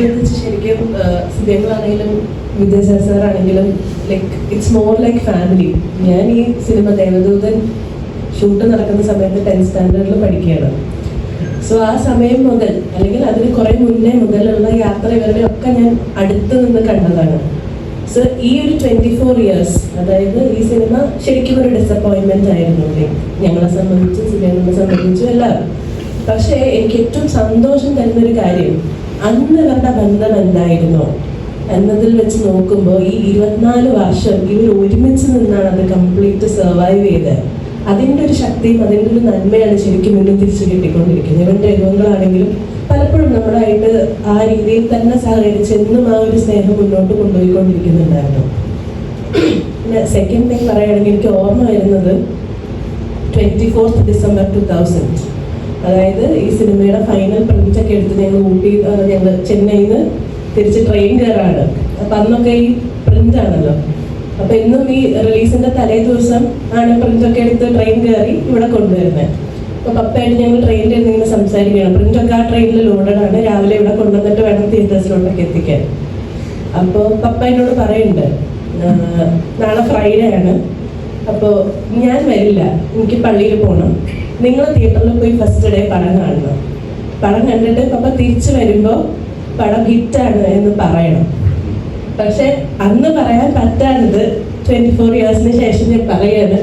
സംബന്ധിച്ച് ശരിക്കും സിനിമകളാണെങ്കിലും Vidyasagar സാറാണെങ്കിലും like it's more like family ഞാൻ ഈ സിനിമ ദേവദൂതൻ ഷൂട്ട് നടക്കുന്ന സമയത്ത് ടെൻത്ത് സ്റ്റാൻഡേർഡിൽ പഠിക്കുകയാണ്. സോ ആ സമയം മുതൽ അല്ലെങ്കിൽ അതിന് കുറെ മുന്നേ മുതലുള്ള യാത്ര ഇവരുടെ ഒക്കെ ഞാൻ അടുത്ത് നിന്ന് കണ്ടതാണ്. സോ ഈ ഒരു ട്വന്റി ഫോർ ഇയേഴ്സ് അതായത് ഈ സിനിമ ശരിക്കും ഒരു ഡിസപ്പോയിൻമെന്റ് ആയിരുന്നു. ഞങ്ങളെ സംബന്ധിച്ച് സിനിമയെ സംബന്ധിച്ചും എല്ലാവരും പക്ഷേ എനിക്ക് ഏറ്റവും സന്തോഷം തരുന്ന ഒരു കാര്യം അന്ന് അവരുടെ ബന്ധം എന്തായിരുന്നു? എന്നതിൽ വെച്ച് നോക്കുമ്പോൾ ഈ ഇരുപത്തിനാല് വർഷം ഇവർ ഒരുമിച്ച് നിന്നാണ് അത് കംപ്ലീറ്റ് സർവൈവ് ചെയ്തത്. അതിന്റെ ഒരു ശക്തിയും അതിന്റെ ഒരു നന്മയാണ് ശരിക്കും മുന്നിൽ തിരിച്ചു കിട്ടിക്കൊണ്ടിരിക്കുന്നത്. ഇവരുടെ രോഗങ്ങളാണെങ്കിലും പലപ്പോഴും നമ്മളായിട്ട് ആ രീതിയിൽ തന്നെ സഹകരിച്ച് എന്നും ആ ഒരു സ്നേഹം മുന്നോട്ട് കൊണ്ടുപോയിക്കൊണ്ടിരിക്കുന്നുണ്ടായിരുന്നു. പിന്നെ സെക്കൻഡ് തിങ് പറയുകയാണെങ്കിൽ എനിക്ക് ഓർമ്മ വരുന്നത് twenty fourth December two thousand അതായത് ഈ സിനിമയുടെ ഫൈനൽ പ്രിന്റ് ഒക്കെ എടുത്ത് ഞങ്ങൾ ഊട്ടി ഞങ്ങൾ ചെന്നൈയിൽ നിന്ന് തിരിച്ച് ട്രെയിൻ കയറാണ്. അപ്പം അന്നൊക്കെ ഈ പ്രിന്റ് ആണല്ലോ. അപ്പം ഇന്നും ഈ റിലീസിന്റെ തലേ ദിവസം ആണ് പ്രിന്റൊക്കെ എടുത്ത് ട്രെയിൻ കയറി ഇവിടെ കൊണ്ടുവരുന്നത് അപ്പം പപ്പയായിട്ട് ഞങ്ങൾ ട്രെയിനിൽ ഇരുന്ന് ഇങ്ങനെ സംസാരിക്കുകയാണ്. പ്രിന്റൊക്കെ ആ ട്രെയിനിൽ ലോഡഡ് ആണ്. രാവിലെ ഇവിടെ കൊണ്ടുവന്നിട്ട് വേണം തിയേറ്റേഴ്സിലോട്ടൊക്കെ എത്തിക്കാൻ. അപ്പോൾ പപ്പ എന്നോട് പറയുന്നുണ്ട് നാളെ ഫ്രൈഡേ ആണ്. അപ്പോൾ ഞാൻ വരില്ല. എനിക്ക് പള്ളിയിൽ പോകണം നിങ്ങൾ തിയേറ്ററിൽ പോയി ഫസ്റ്റ് ഡേ പടം കാണണം. പടം കണ്ടിട്ട് പപ്പ തിരിച്ചു വരുമ്പോൾ പടം ഹിറ്റാണ് എന്ന് പറയണം. പക്ഷെ അന്ന് പറയാൻ പറ്റാത്തത് ട്വന്റി ഫോർ ഇയേഴ്സിന് ശേഷം ഞാൻ പറയാണ്.